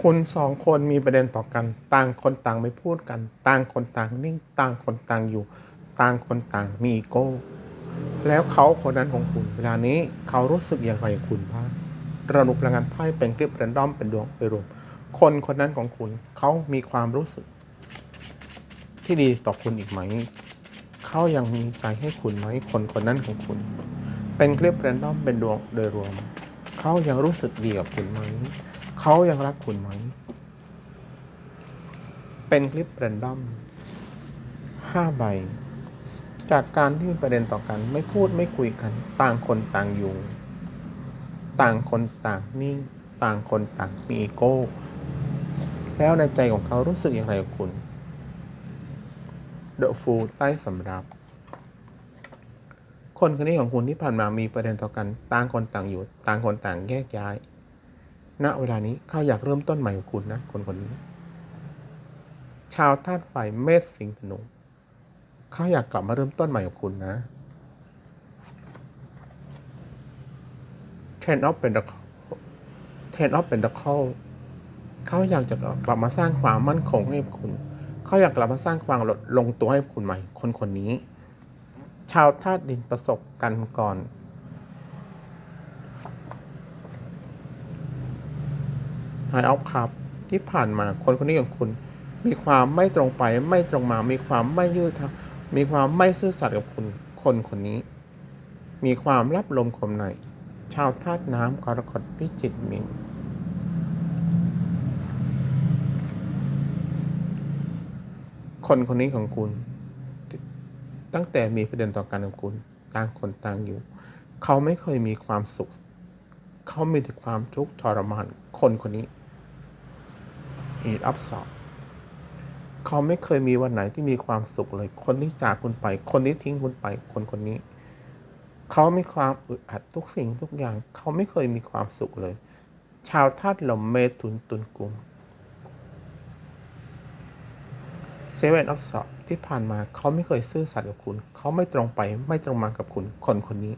คุณสองคนมีประเด็นต่อกัน ต่างคนต่างไม่พูดกัน ต่างคนต่างนิ่ง ต่างคนต่างอยู่ ต่างคนต่างมีอีโก้ แล้วเขาคนนั้นของคุณ เวลานี้เขารู้สึกอย่างไรกับคุณบ้างระนุพลังงานไพ่เป็นคลิปแรนดอมเป็นดวงไปรวม คนคนนั้นของคุณเขามีความรู้สึก ที่ดีต่อคุณอีกไหม เขายังมีใจให้คุณไหมคนคนนั้นของคุณ เป็นคลิปแรนดอมเป็นดวงโดยรวม เขายังรู้สึกดีกับคุณไหม เขายังรักคุณไหม เป็นคลิปแรนดอมห้าใบ จากการที่มีประเด็นต่อกัน ไม่พูดไม่คุยกัน ต่างคนต่างอยู่ ต่างคนต่างนิ่ง ต่างคนต่างมีอีโก้ แล้วในใจของเขารู้สึกอย่างไรกับคุณเดอะฟูใต้สำรับ คนคนนี้ของคุณที่ผ่านมามีประเด็นต่อกัน ต่างคนต่างอยู่ ต่างคนต่างแยกย้าย ณเวลานี้เขาอยากเริ่มต้นใหม่กับคุณนะคนคนนี้ ชาวธาตุไฟเมษสิงห์ธนูเขาอยากกลับมาเริ่มต้นใหม่กับคุณนะ Ten of Pentacles Ten of Pentacles เขาอยากจะกลับมาสร้างความมั่นคงให้คุณ เขาอยากกลับมาสร้างความลงตัวให้คุณใหม่ คนคนนี้ ชาวธาตุดินประสบกันมาก่อน หายออฟครับที่ผ่านมาคนคนนี้ของคุณ มีความไม่ตรงไปไม่ตรงมา มีความไม่ยืดมีความไม่ซื่อสัตย์กับคุณคนคนนี้ มีความรับลมคมในชาวธาตุน้ำกรกฎพิจิกมินคนคนนี้ของคุณ ตั้งแต่มีประเด็นต่อกันกับคุณ ต่างคนต่างอยู่ เขาไม่เคยมีความสุข เขามีแต่ความทุกข์ทรมานคนคนนี้ เหตุอับสอบเขาไม่เคยมีวันไหนที่มีความสุขเลย คนที่จากคุณไป คนที่ทิ้งคุณไป คนคนนี้ เขามีความอึดอัดทุกสิ่งทุกอย่าง เขาไม่เคยมีความสุขเลย ชาวธาตุลมเมถุนตุลกุมเซเว่นออฟสอบที่ผ่านมาเขาไม่เคยซื่อสัตย์กับคุณ เขาไม่ตรงไปไม่ตรงมากับคุณ คนคนนี้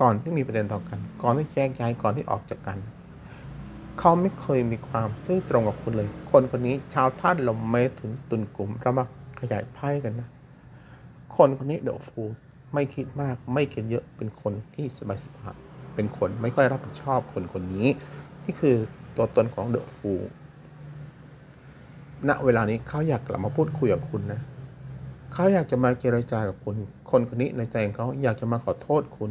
ก่อนที่มีประเด็นต่อกัน ก่อนที่แยกย้ายก่อนที่ออกจากกัน เขาไม่เคยมีความซื่อตรงกับคุณเลย คนคนนี้ชาวธาตุลมเมถุนตุลกลุ่มเรามาขยายไพ่กันนะ คนคนนี้เดอะฟูไม่คิดมากไม่คิดเยอะเป็นคนที่สบายสบายเป็นคนไม่ค่อยรับผิดชอบคนคนนี้ นี่คือตัวตนของเดอะฟูณเวลานี้เขาอยากกลับมาพูดคุยกับคุณนะเขาอยากจะมาเจรจากับคุณ คนคนนี้ในใจของเขาอยากจะมาขอโทษคุณ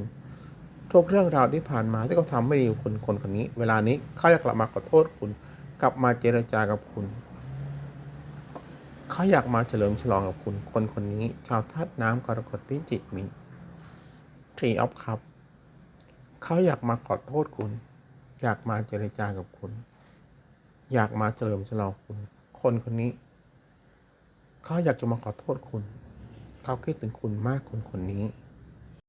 ทุกเรื่องราวที่ผ่านมาที่เขาทำไม่ดีกับคุณคนคนนี้ เวลานี้เขาอยากกลับมาขอโทษคุณ กลับมาเจรจากับคุณเขาอยากมาเฉลิมฉลองกับคุณ คนคนนี้ ชาวธาตุน้ำกรกฎพิจิกมินทรีออฟคัพเขาอยากมาขอโทษคุณ อยากมาเจรจากับคุณ อยากมาเฉลิมฉลองคุณ คนคนนี้เขาอยากจะมาขอโทษคุณเขาคิดถึงคุณมากคนคนนี้